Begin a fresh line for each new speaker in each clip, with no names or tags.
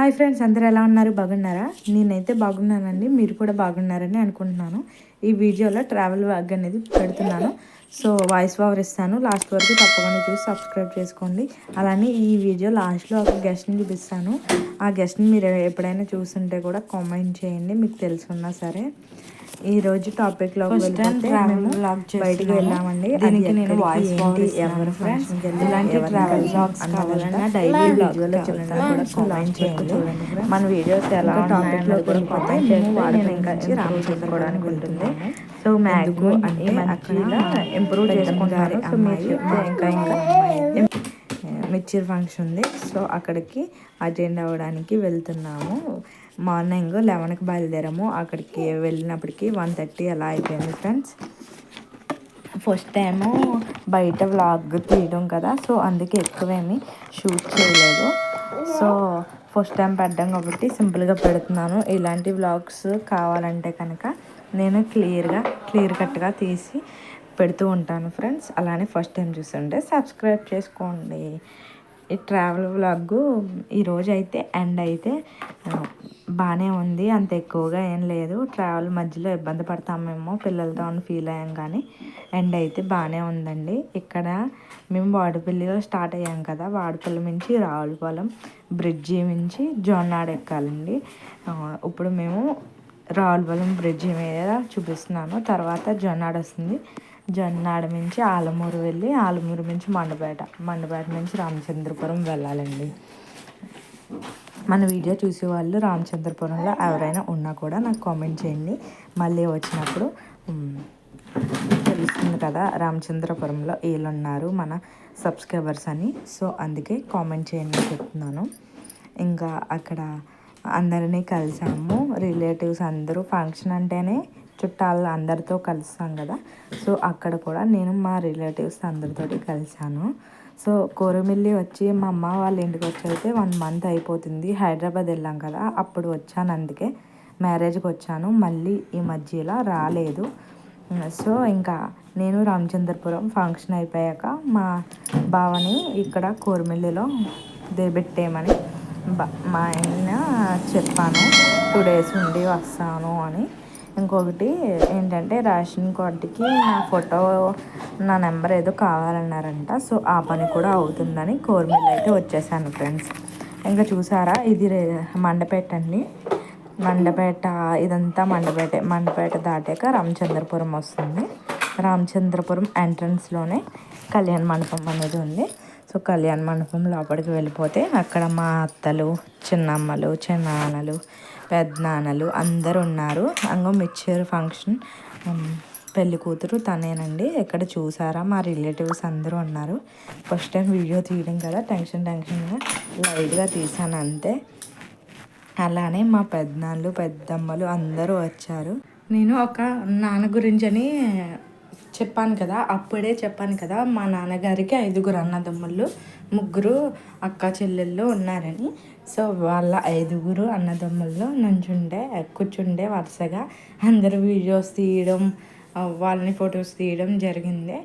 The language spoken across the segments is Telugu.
హాయ్ ఫ్రెండ్స్ అందరు ఎలా ఉన్నారు? బాగున్నారా? నేనైతే బాగున్నానండి. మీరు కూడా బాగున్నారని అనుకుంటున్నాను. ఈ వీడియోలో ట్రావెల్ వ్లాగ్ అనేది పెడుతున్నాను. సో వాయిస్ ఓవర్ ఇస్తాను. లాస్ట్ వరకు తప్పకుండా చూసి సబ్స్క్రైబ్ చేసుకోండి. అలానే ఈ వీడియో లాస్ట్లో ఒక గెస్ట్ని చూపిస్తాను. ఆ గెస్ట్ని మీరు ఎప్పుడైనా చూస్తుంటే కూడా కామెంట్ చేయండి. మీకు తెలుసున్నా సరే. ఈ రోజు టాపిక్లో బయటికి వెళ్ళామండి. దీనికి నేను వాయిస్ ఎవరు ఫ్రెండ్స్ ఇలాంటి ట్రావెల్ బ్లాగ్స్ కావాలన్నా డైలీ చెప్తాను కూడా కామెంట్ చేయండి. మన వీడియోస్ ఎలా టాపిక్లో కూడా కామెంట్ నేను ఇంకా రామచంద్రకోవడానికి ఉంటుంది. సో అంటే అక్కడ ఇంప్రూవ్ చేసుకుంటారు సో మీరు చెప్తే ఇంకా ఇంకా మిర్చిర్ ఫంక్షన్ ఉంది. సో అక్కడికి అటెండ్ అవ్వడానికి వెళ్తున్నాము. మార్నింగ్ లెవెన్కి బయలుదేరాము. అక్కడికి వెళ్ళినప్పటికి వన్ థర్టీ అలా అయిపోయింది ఫ్రెండ్స్. ఫస్ట్ టైము బయట వ్లాగ్ తీయడం కదా సో అందుకే ఎక్కువేమి షూట్ చేయలేదు. సో ఫస్ట్ టైం పెట్టడం కాబట్టి సింపుల్గా పెడుతున్నాను. ఇలాంటి వ్లాగ్స్ కావాలంటే కనుక నేను క్లియర్గా క్లియర్ కట్గా తీసి పెడుతూ ఉంటాను ఫ్రెండ్స్. అలానే ఫస్ట్ టైం చూస్తుంటే సబ్స్క్రైబ్ చేసుకోండి. ఈ ట్రావెల్ వ్లాగ్ ఈరోజు అయితే ఎండ్ అయితే బాగానే ఉంది. అంత ఎక్కువగా ఏం లేదు. ట్రావెల్ మధ్యలో ఇబ్బంది పడతామేమో పిల్లలతో అని ఫీల్ అయ్యాం కానీ ఎండ్ అయితే బాగానే ఉందండి. ఇక్కడ మేము వాడిపల్లిలో స్టార్ట్ అయ్యాం కదా. వాడిపల్లి నుంచి రావులపాలెం బ్రిడ్జి నుంచి జొన్నాడ ఎక్కాలండి. ఇప్పుడు మేము రావులపాలెం బ్రిడ్జి మీద చూపిస్తున్నాను. తర్వాత జొన్నాడు వస్తుంది. జొన్నాడ నుంచి ఆలమూరు వెళ్ళి ఆలమూరు నుంచి మండపేట మండపేట నుంచి రామచంద్రపురం వెళ్ళాలండి. మన వీడియో చూసే వాళ్ళు రామచంద్రపురంలో ఎవరైనా ఉన్నా కూడా నాకు కామెంట్ చేయండి. మళ్ళీ వచ్చినప్పుడు తెలుస్తుంది కదా రామచంద్రపురంలో ఉన్నారు మన సబ్స్క్రైబర్స్ అని. సో అందుకే కామెంట్ చేయండి చెప్తున్నాను. ఇంకా అక్కడ అందరినీ కలిసాము. రిలేటివ్స్ అందరూ ఫంక్షన్ అంటేనే చుట్టాలు అందరితో కలుస్తాం కదా. సో అక్కడ కూడా నేను మా రిలేటివ్స్ అందరితోటి కలిసాను. సో కోరమిల్లి వచ్చి మా అమ్మ వాళ్ళ ఇంటికి వచ్చి అయితే వన్ మంత్ అయిపోతుంది. హైదరాబాద్ వెళ్ళాం కదా అప్పుడు వచ్చాను అందుకే. మ్యారేజ్కి వచ్చాను మళ్ళీ ఈ మధ్యలో రాలేదు. సో ఇంకా నేను రామచంద్రపురం ఫంక్షన్ అయిపోయాక మా బావని ఇక్కడ కోరమిల్లిలో దిగబెట్టేయమని మా ఆయన చెప్పాను. టూ డేస్ ఉండి వస్తాను అని. ఇంకొకటి ఏంటంటే రేషన్ కార్డుకి నా ఫోటో నా నెంబర్ ఏదో కావాలన్నారంట. సో ఆ పని కూడా అవుతుందని కోర్మిల్ అయితే వచ్చేసాను ఫ్రెండ్స్. ఇంకా చూసారా? ఇది మండపేట అండి. మండపేట ఇదంతా మండపేట. మండపేట దాటాక రామచంద్రపురం వస్తుంది. రామచంద్రపురం ఎంట్రన్స్లోనే కళ్యాణ మండపం అనేది ఉంది. సో కళ్యాణ మండపం లోపలికి వెళ్ళిపోతే అక్కడ మా అత్తలు చిన్నమ్మలు చిన్నాన్నలు పెద్దనాన్నలు అందరు ఉన్నారు. అంగో మిక్చర్ ఫంక్షన్ పెళ్ళి కూతురు తనేనండి. ఎక్కడ చూసారా? మా రిలేటివ్స్ అందరూ ఉన్నారు. ఫస్ట్ టైం వీడియో తీయడం కదా టెన్షన్ టెన్షన్గా లైట్గా తీసాను అంతే. అలానే మా పెద్దనాళ్ళు పెద్దమ్మలు అందరూ వచ్చారు. నేను ఒక నాన్న గురించి అని చెప్పాను కదా అప్పుడే చెప్పాను కదా మా నాన్నగారికి ఐదుగురు అన్నదమ్ముళ్ళు ముగ్గురు అక్క చెల్లెళ్ళు ఉన్నారని. సో వాళ్ళ ఐదుగురు అన్నదమ్ముల్లో నుంచుండే కూర్చుండే వరుసగా అందరు వీడియోస్ తీయడం వాళ్ళని ఫొటోస్ తీయడం జరిగింది.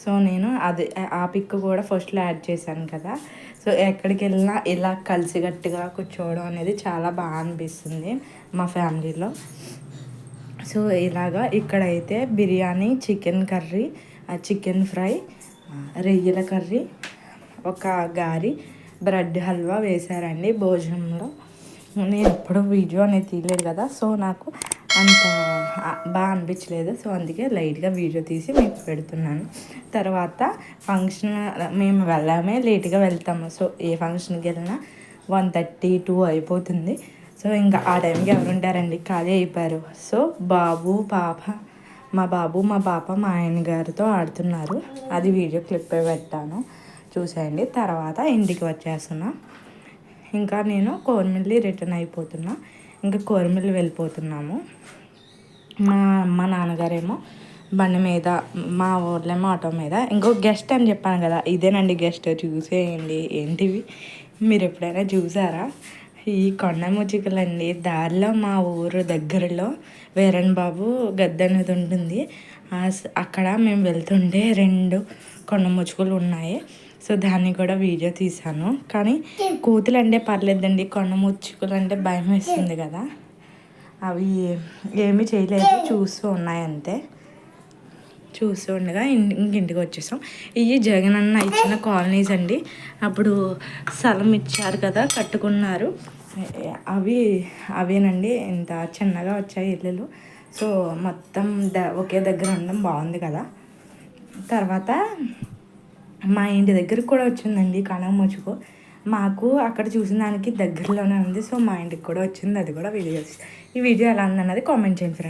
సో నేను అది ఆ పిక్ కూడా ఫస్ట్లో యాడ్ చేశాను కదా. సో ఎక్కడికి వెళ్ళినా ఇలా కలిసికట్టుగా కూర్చోవడం అనేది చాలా బాగా అనిపిస్తుంది మా ఫ్యామిలీలో. సో ఇలాగా ఇక్కడైతే biryani chicken curry chicken fry రొయ్యల కర్రీ ఒక గారి బ్రెడ్ హల్వా వేశారండి భోజనంలో. నేను ఎప్పుడు వీడియో అనేది తీయలేదు కదా సో నాకు అంత బాగా అనిపించలేదు. సో అందుకే లైట్గా వీడియో తీసి మీకు పెడుతున్నాను. తర్వాత ఫంక్షన్ మేము వెళ్ళామే లేట్గా వెళ్తాము. సో ఏ ఫంక్షన్కి వెళ్ళినా వన్ థర్టీ టూ అయిపోతుంది. సో ఇంకా ఆ టైంకి ఎవరు ఉంటారండి? ఖాళీ అయిపోయారు. సో బాబు పాప మా బాబు మా పాప మా ఆయన గారితో ఆడుతున్నారు. అది వీడియో క్లిప్ పెట్టాను. చూసేయండి. తర్వాత ఇంటికి వచ్చేస్తున్నా. ఇంకా నేను కోరమిల్లి రిటర్న్ అయిపోతున్నా. ఇంకా కోరమిల్లి వెళ్ళిపోతున్నాము. మా అమ్మ నాన్నగారేమో బండి మీద మా ఊర్లేమో ఆటో మీద. ఇంకో గెస్ట్ అని చెప్పాను కదా ఇదేనండి గెస్ట్. చూసేయండి. ఏంటివి? మీరు ఎప్పుడైనా చూసారా? ఈ కొండ ముచ్చికలండి దారిలో మా ఊరు దగ్గరలో వీరన్ బాబు గద్ద అనేది ఉంటుంది. అక్కడ మేము వెళ్తుంటే రెండు కొండ ముచ్చుకలు ఉన్నాయి. సో దాన్ని కూడా వీడియో తీశాను. కానీ కోతులు అంటే పర్లేదండి. కొండ ముచ్చుకులు అంటే భయం వేస్తుంది కదా. అవి ఏమీ చేయలేదు. చూస్తూ ఉన్నాయి అంతే చూస్తూ ఉండగా ఇంకింటికి ఇంటికి వచ్చేసాం. ఇవి జగన్ అన్న ఇచ్చిన కాలనీస్ అండి. అప్పుడు స్థలం ఇచ్చారు కదా కట్టుకున్నారు. అవి అవేనండి. ఇంత చిన్నగా వచ్చాయి ఇల్లులు. సో మొత్తం ద ఒకే దగ్గర ఉండడం బాగుంది కదా. తర్వాత మా ఇంటి దగ్గరకు కూడా వచ్చిందండి కనక ముచ్చుకు మాకు అక్కడ చూసిన దానికి దగ్గరలోనే ఉంది. సో మా ఇంటికి కూడా వచ్చింది. అది కూడా వీడియో ఈ వీడియో ఎలా ఉందన్నది కామెంట్ చేయండి ఫ్రెండ్స్